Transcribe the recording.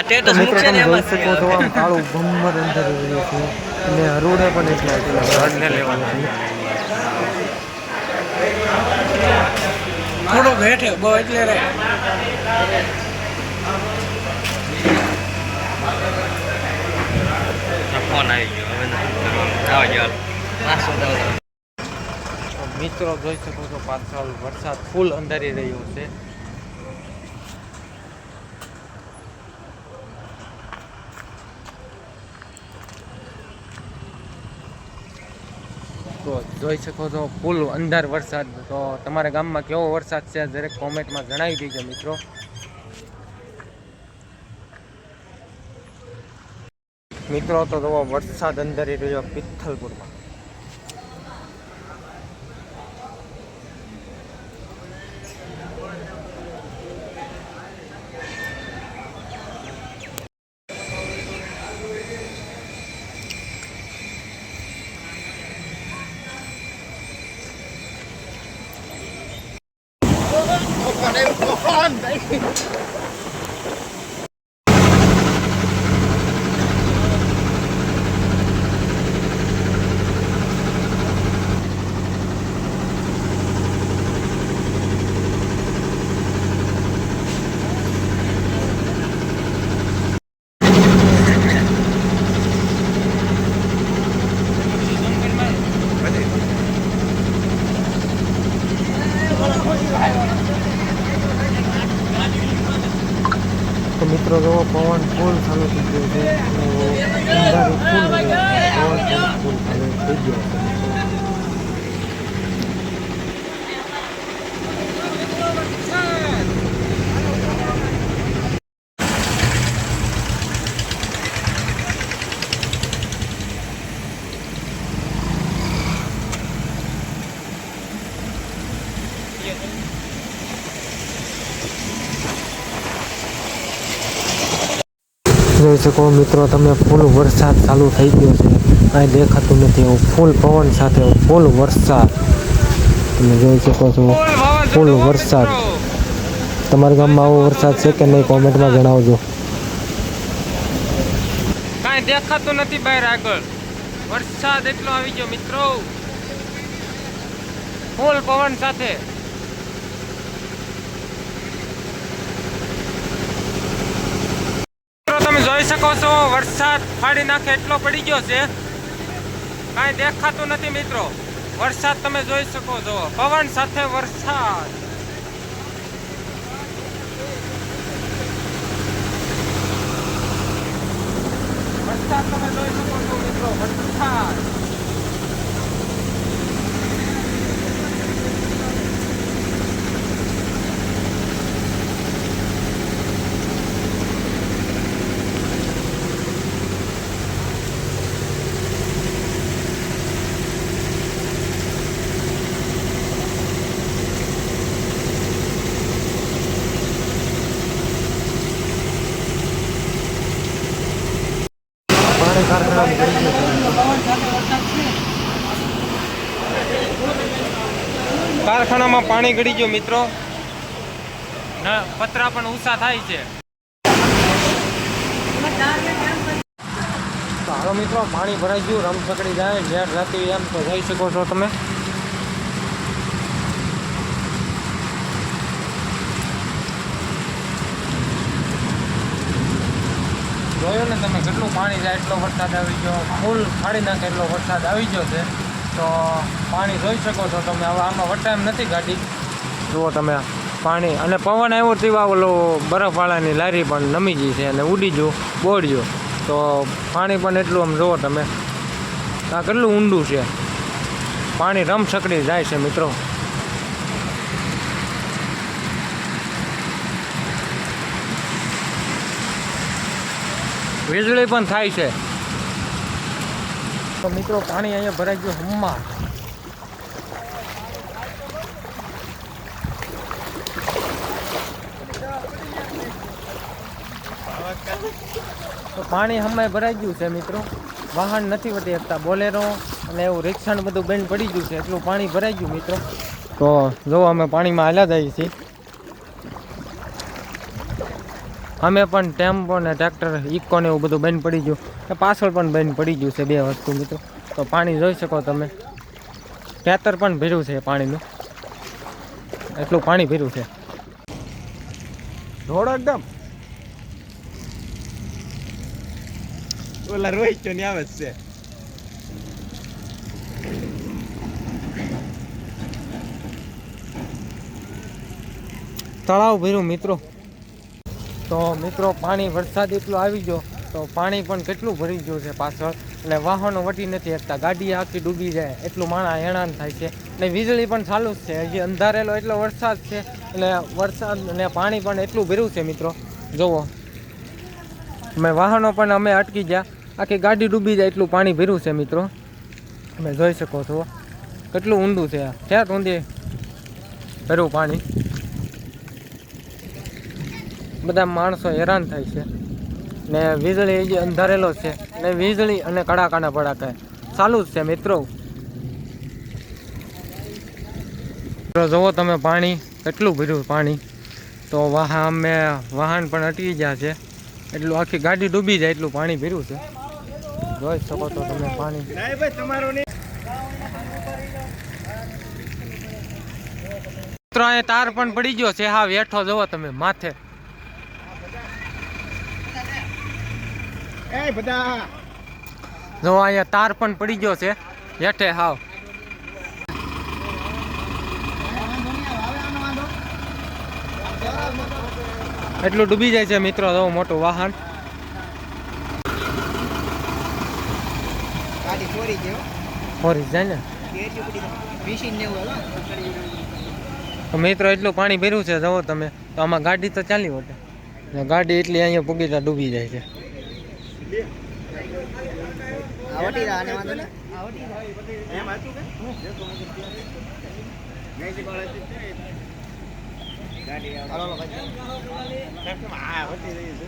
આ ટેટસ મિત્રો મૂકશે તમે ને જોઈ એમાં શકો છો આમ કાળું ભમર અંદર રહ્યું છે. અને હરોડે પણ એટલા એટલા થોડો બેઠે બહુ એટલે રે ફોન આવી ગયો. હવે નથી કરવાનું. આવો જો પાછો દાવ મિત્રો જોઈ શકો છો પાછળ વરસાદ ફૂલ અંધારી રહ્યો છે તો જોઈ શકો છો, ફૂલ અંધાર વરસાદ. તો તમારા ગામમાં કેવો વરસાદ છે, દરેક કોમેન્ટમાં જણાવી દેજો મિત્રો. મિત્રો, તો જુઓ, વરસાદ અંધારી રહ્યો પિથલપુરમાં તો મિત્રો જો પવન ફૂલ ચાલુ થઈ ગયો છે. જોઈ શકો મિત્રો તમે ફૂલ વરસાદ ચાલુ થઈ ગયો છે. કાંઈ દેખાતું નથી એવું. ફૂલ પવન સાથે ફૂલ વરસાદ. તમે જોઈ શકો છો ફૂલ વરસાદ. તમારા ગામમાં આવો વરસાદ છે કે નહીં કોમેન્ટમાં જણાવજો. કાંઈ દેખાતું નથી બહાર આગળ. વરસાદ એટલો આવી ગયો મિત્રો. ફૂલ પવન સાથે મિત્રો તમે જોઈ શકો છો, વરસાદ ફાડી નાખે એટલો પડી ગયો છે. કાંઈ દેખાતું નથી મિત્રો. વરસાદ તમે જોઈ શકો છો. પવન સાથે વરસાદ. વરસાદ તમે જોઈ શકો છો મિત્રો, વરસાદ. કારખાનામાં પાણી ગળી ગયું મિત્રો. પતરા પણ ઊંચા થાય છે. તો હાલો મિત્રો પાણી ભરાઈ ગયું રમસકડી જાય ઝેર રાતી એમ તો જઈ શકો છો તમે. જોયો ને તમે કેટલું પાણી જાય એટલો વરસાદ આવી ગયો. ફૂલ ફાડી નાખે એટલો વરસાદ આવી ગયો છે. તો પાણી જોઈ શકો છો તમે. હવે આમાં વટાઈમ નથી ગાડી. જુઓ તમે પાણી. અને પવન આવ્યો તેવા ઓલો બરફવાળાની લારી પણ નમી ગઈ છે અને ઉડી જો બોડ્યું તો પાણી પણ એટલું આમ જુઓ તમે. આ કેટલું ઊંડું છે. પાણી રમસકડી જાય છે મિત્રો. વીજળી પણ થાય છે. તો મિત્રો, પાણી અહીંયા ભરાઈ ગયું હમ્મા તો પાણી હમણાં ભરાઈ ગયું છે મિત્રો. વાહન નથી વધી શકતા. બોલેરો અને એવું રિક્ષા બધું બંધ પડી ગયું છે. એટલું પાણી ભરાઈ ગયું મિત્રો. તો જો અમે પાણીમાં હાલ્યા જઈએ છીએ. અમે પણ ટેમ્પો ને ટ્રેક્ટર ઇકો ને એવું બધું બંધ પડી ગયું. પાછળ પણ બંધ પડી ગયું છે બે વસ્તુ મિત્રો. તો પાણી જોઈ શકો તમે. ખેતર પણ ભર્યું છે પાણીનું. એટલું પાણી ભર્યું છે. ઢોળો એકદમ. ઓલા રોહિત ચોની આવે છે. તળાવ ભર્યું મિત્રો. તો મિત્રો, પાણી વરસાદ એટલો આવી ગયો, તો પાણી પણ કેટલું ભરી ગયું છે પાછળ. એટલે વાહનો વટી નથી શકતા ગાડી આખી ડૂબી જાય, એટલું માણા હેરાન થાય છે. ને વીજળી પણ ચાલુ જ છે, હજી અંધારેલો એટલો વરસાદ છે, એટલે વરસાદ ને પાણી પણ એટલું ભર્યું છે મિત્રો. જુઓ. અમે વાહનો પણ અમે અટકી ગયા, આખી ગાડી ડૂબી જાય, એટલું પાણી ભર્યું છે મિત્રો. તમે જોઈ શકો છો. કેટલું ઊંડું છે ક્યાં ઊંધી ભર્યું પાણી? બધા માણસો હેરાન થાય છે. ને વીજળી જે અંધારેલો છે, ને વીજળી અને કડાકાના ભડાકા. ચાલુ જ છે મિત્રો. જુઓ તમે પાણી, કેટલું ભર્યું પાણી. તો વાહન અમે વાહન પણ અટકી ગયા છે. એટલું આખી ગાડી ડૂબી જાય એટલું પાણી ભર્યું છે. જોઈ શકો તો તમે પાણી. મિત્રો, અહીંયા તાર પણ પડી ગયો છે. હા વેઠો જુઓ તમે માથે. એ બધા. જો અહીંયા તાર પણ પડી ગયો છે. હેઠે હાવ. એટલું ડૂબી જાય છે મિત્રો તો મોટું વાહન. ફોરી જાય. ને મિત્રો એટલું પાણી ભર્યું છે જવો તમે. તો આમાં ગાડી તો ચાલી વટે ગાડી એટલી અહીંયા પૂગીતા ડૂબી જાય છે. આવટી આને વાંધો ને એમ હતું કે ગાડી આવો. હાલો ભાઈ. આ હોતી રહી છે.